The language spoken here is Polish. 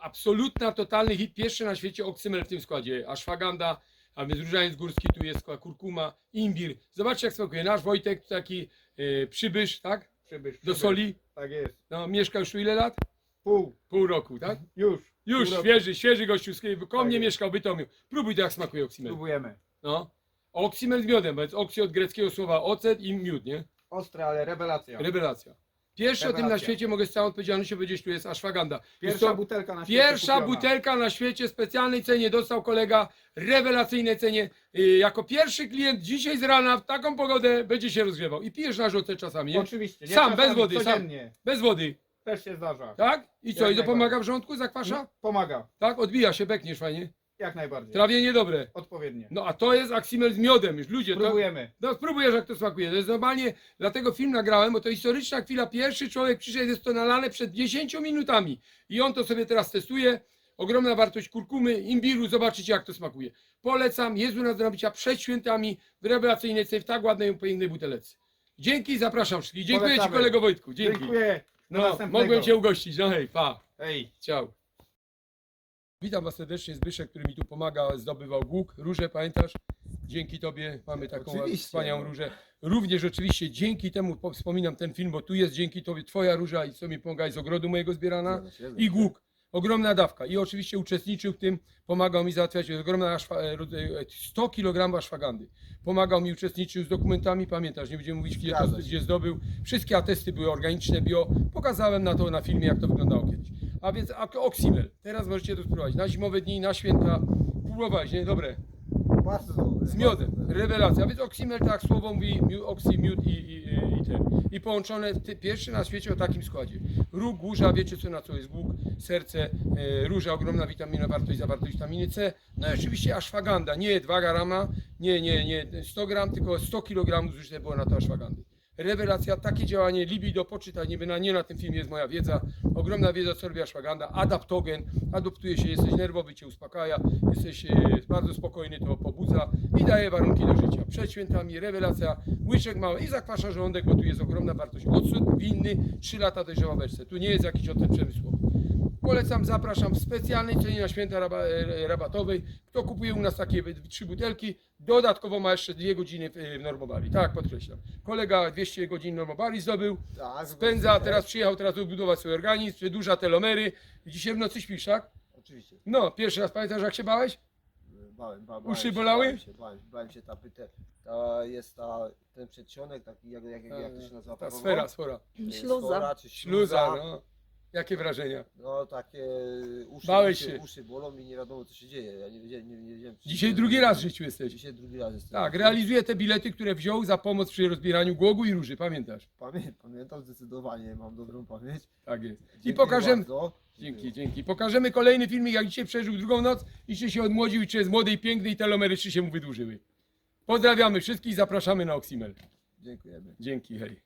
absolutna, totalny hit, pierwszy na świecie oksymel w tym składzie, ashwaganda, a więc różaniec górski, tu jest kurkuma, imbir. Zobaczcie jak smakuje. Nasz Wojtek to taki e, przybysz, tak? Przybysz, Do przybysz. soli. Tak jest. No, mieszka już tu ile lat? Pół. Pół roku, tak? Już. Już, Pół roku. świeży, świeży gościu, z koło Tak mnie jest. mieszkał, Bytomiu. Próbuj to jak smakuje oksymel. Próbujemy. No. Oksymel z miodem, bo jest oksy od greckiego słowa ocet i miód, nie? Ostre, ale rewelacja. Rewelacja. Pierwszy o tym na Rewelacja. świecie mogę z całą odpowiedzialnością powiedzieć, tu jest ashwaganda. Jest Pierwsza to butelka na świecie pierwsza kupiona. butelka na świecie, specjalnej cenie dostał kolega, rewelacyjnej cenie. Yy, jako pierwszy klient dzisiaj z rana w taką pogodę będzie się rozgrzewał. I pijesz na żółte czasami, nie? Oczywiście. Nie Sam, czasami, bez wody, sam. Codziennie. Bez wody, Też się zdarza. tak? I co, i to najbardziej. pomaga w żołądku, zakwasza? Pomaga. Tak, odbija się, bekniesz fajnie. Jak najbardziej. Trawienie dobre. Odpowiednie. No a to jest aksimel z miodem już, ludzie. To, Próbujemy. no spróbujesz jak to smakuje. To jest normalnie, dlatego film nagrałem, bo to historyczna chwila. Pierwszy człowiek przyszedł, jest to nalane przed 10 minutami. I on to sobie teraz testuje. Ogromna wartość kurkumy, imbiru, zobaczycie jak to smakuje. Polecam, jest u nas do nabycia przed świętami w rewelacyjnej cenie, w tak ładnej, pięknej butelece. Dzięki, zapraszam wszystkich. Dziękuję Ci Polecamy. kolego Wojtku, dzięki. Dziękuję. Do No, następnego. mogłem Cię ugościć, no hej, pa. Hej. Ciao. Witam Was serdecznie, Zbyszek, który mi tu pomaga, zdobywał głuk, róże, pamiętasz? Dzięki Tobie mamy taką Oczywiście, wspaniałą różę. Również oczywiście dzięki temu po- wspominam ten film, bo tu jest dzięki Tobie Twoja róża i co mi pomaga z ogrodu mojego zbierana i głuk. Ogromna dawka. I oczywiście uczestniczył w tym, pomagał mi załatwiać ogromna aszwa, e, ro- e, 100 kg aszwagandy. Pomagał mi, uczestniczył z dokumentami, pamiętasz, nie będziemy mówić, gdzie, to, gdzie zdobył. Wszystkie atesty były organiczne, bio. Pokazałem na to na filmie, jak to wyglądało kiedyś. A więc Oximel. Teraz możecie to spróbować. Na zimowe dni, na święta. Próbowałeś, nie? Dobre. Bardzo dobre. Z miodem. Rewelacja. A więc Oximel, tak słowo mówi, oxy, miód i, i, i, i ten. I połączone, ty, pierwszy na świecie o takim składzie. Róg, górza, wiecie co na co jest łuk, serce, e, róża, ogromna witamina, wartość, zawartość witaminy C. No i oczywiście ashwaganda, nie 2 grama, nie, nie, nie 100 gram, tylko 100 kg zużyte było na to ashwagandy. Rewelacja, takie działanie, libido, poczytaj, nie, na, nie na tym filmie jest moja wiedza, ogromna wiedza, co robi ashwaganda, adaptogen, adoptuje się, jesteś nerwowy, cię uspokaja, jesteś e, bardzo spokojny, to pobudza i daje warunki do życia. Przed świętami rewelacja, łyczek mały i zakwasza żołądek, bo tu jest ogromna wartość. Odsud winny, 3 lata dojrzała wersja. Tu nie jest jakiś ocet przemysłowy. Polecam, zapraszam w specjalnej cenie na święta raba, e, rabatowej. Kto kupuje u nas takie trzy butelki, dodatkowo ma jeszcze dwie godziny w, w normobali. Tak, podkreślam. Kolega 200 godzin normobali zdobył, Tak, spędza, tak. teraz przyjechał teraz odbudować swój organizm, wydłuża telomery. Dzisiaj w nocy śpisz, tak? Oczywiście. No, pierwszy raz pamiętasz jak się bałeś? Bałem, bałem, Uszy się, bolały? Bałem się, bałem, bałem się ta, pyte, ta jest ta, ten przedsionek, taki jak, jak, jak, jak to się nazywa? Ta sfera, sfera. To jest Śluza. sfora czy Śluza, no. Jakie wrażenia? No takie uszy, Bałeś uszy, się. uszy bolą i nie wiadomo co się dzieje. Ja nie wiedziałem, nie, nie wiedziałem czy Dzisiaj drugi raz w życiu jesteś. Dzisiaj drugi raz jestem. Tak, realizuje te bilety, które wziął za pomoc przy rozbieraniu głogu i róży, pamiętasz? Pamię, pamiętam zdecydowanie, mam dobrą pamięć. Tak jest. I Dziękuję pokażemy, bardzo. Dzięki, dzięki. Pokażemy kolejny filmik, jak dzisiaj przeżył drugą noc i czy się odmłodził, i czy jest młody i piękny i telomery czy się mu wydłużyły. Pozdrawiamy wszystkich, zapraszamy na Oximel. Dziękujemy. Dzięki, hej.